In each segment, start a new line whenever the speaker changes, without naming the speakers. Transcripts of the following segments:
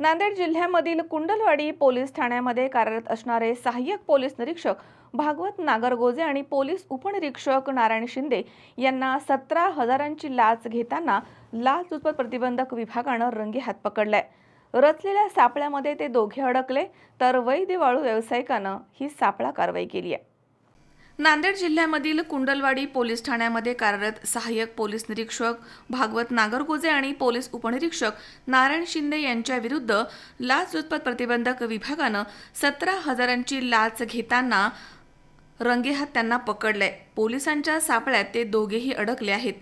नांदेड जिल्ह्यामधील कुंडलवाडी पोलीस ठाण्यामध्ये कार्यरत असणारे सहाय्यक पोलीस निरीक्षक भागवत नागरगोजे आणि पोलीस उपनिरीक्षक नारायण शिंदे यांना सतरा हजारांची लाच घेताना लाचलुचपत प्रतिबंधक विभागानं रंगेहात पकडलाय. रचलेल्या सापळ्यामध्ये ते दोघे अडकले तर वैद्य वाळू व्यावसायिकानं ही सापळा कारवाई केली आहे. नांदेड जिल्ह्यामधील कुंडलवाडी पोलीस ठाण्यामध्ये कार्यरत सहाय्यक पोलीस निरीक्षक भागवत नागरगोजे आणि पोलीस उपनिरीक्षक नारायण शिंदे यांच्या विरुद्ध लाचलुचपत प्रतिबंधक विभागानं सतरा हजारांची लाच घेताना रंगेहात त्यांना पकडलंय. पोलिसांच्या सापळ्यात ते दोघेही अडकले आहेत.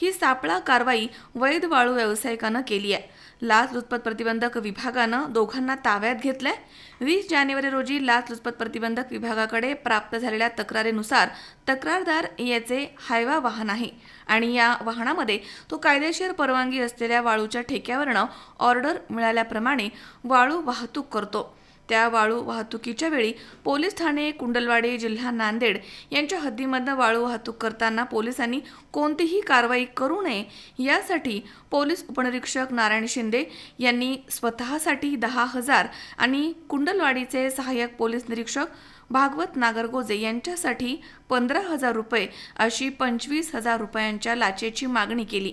ही सापळा कारवाई वैध वाळू व्यावसायिकानं केली आहे. लाचलुचपत प्रतिबंधक विभागानं दोघांना ताब्यात घेतलंय. वीस जानेवारी रोजी लाचलुचपत प्रतिबंधक विभागाकडे प्राप्त झालेल्या तक्रारीनुसार तक्रारदार याचे हायवा वाहन आहे आणि या वाहनामध्ये तो कायदेशीर परवानगी असलेल्या वाळूच्या ठेक्यावरनं ऑर्डर मिळाल्याप्रमाणे वाळू वाहतूक करतो. त्या वाळू वाहतुकीच्या वेळी पोलीस ठाणे कुंडलवाडी जिल्हा नांदेड यांच्या हद्दीमधनं वाळू वाहतूक करताना पोलिसांनी कोणतीही कारवाई करू नये यासाठी पोलीस उपनिरीक्षक नारायण शिंदे यांनी स्वतःसाठी दहा हजार आणि कुंडलवाडीचे सहाय्यक पोलीस निरीक्षक भागवत नागरगोजे यांच्यासाठी पंधरा हजार रुपये अशी पंचवीस हजार रुपयांच्या लाचेची मागणी केली.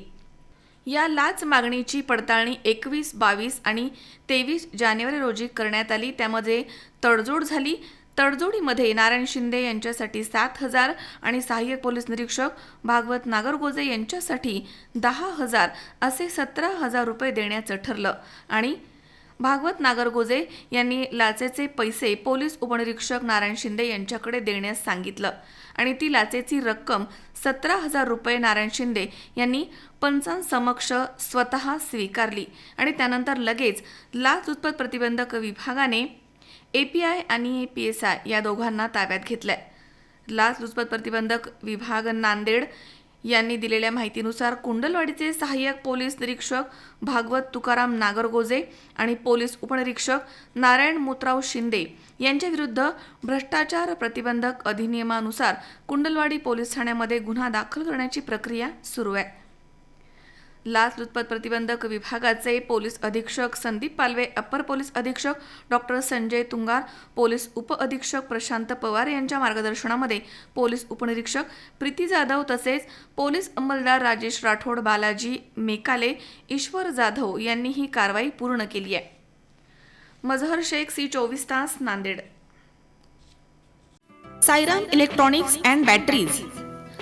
या लाच मागणीची पडताळणी एकवीस बावीस आणि तेवीस जानेवारी रोजी करण्यात आली. त्यामध्ये तडजोड झाली. तडजोडीमध्ये नारायण शिंदे यांच्यासाठी सात हजार आणि सहाय्यक पोलीस निरीक्षक भागवत नागरगोजे यांच्यासाठी दहा हजार असे सतरा हजार रुपये देण्याचं ठरलं आणि भागवत नागरगोजे यांनी लाचेचे पैसे पोलीस उपनिरीक्षक नारायण शिंदे यांच्याकडे देण्यास सांगितलं. आणि ती लाचेची रक्कम सतरा हजार रुपये नारायण शिंदे यांनी पंचांसमक्ष स्वतः स्वीकारली. आणि त्यानंतर लगेच लाच उत्पत प्रतिबंधक विभागाने ए पी आय आणि ए पी एस आय या दोघांना ताब्यात घेतलंय. लाचलुचपत प्रतिबंधक विभाग नांदेड यांनी दिलेल्या माहितीनुसार कुंडलवाडीचे सहाय्यक पोलीस निरीक्षक भागवत तुकाराम नागरगोजे आणि पोलीस उपनिरीक्षक नारायण मुत्राव शिंदे यांच्या विरुद्ध भ्रष्टाचार प्रतिबंधक अधिनियमानुसार कुंडलवाडी पोलीस ठाण्यामध्ये गुन्हा दाखल करण्याची प्रक्रिया सुरू आहे. लाचलुचपत प्रतिबंधक विभागाचे पोलीस अधीक्षक संदीप पालवे अप्पर पोलीस अधीक्षक डॉक्टर संजय तुंगार पोलीस उपअधीक्षक प्रशांत पवार यांच्या मार्गदर्शनामध्ये पोलीस उपनिरीक्षक प्रीती जाधव तसेच पोलीस अंमलदार राजेश राठोड बालाजी मेकाले ईश्वर जाधव यांनी ही कारवाई पूर्ण केली आहे. मजहर शेख सी चोवीस तास Nanded. Sairam electronics and batteries.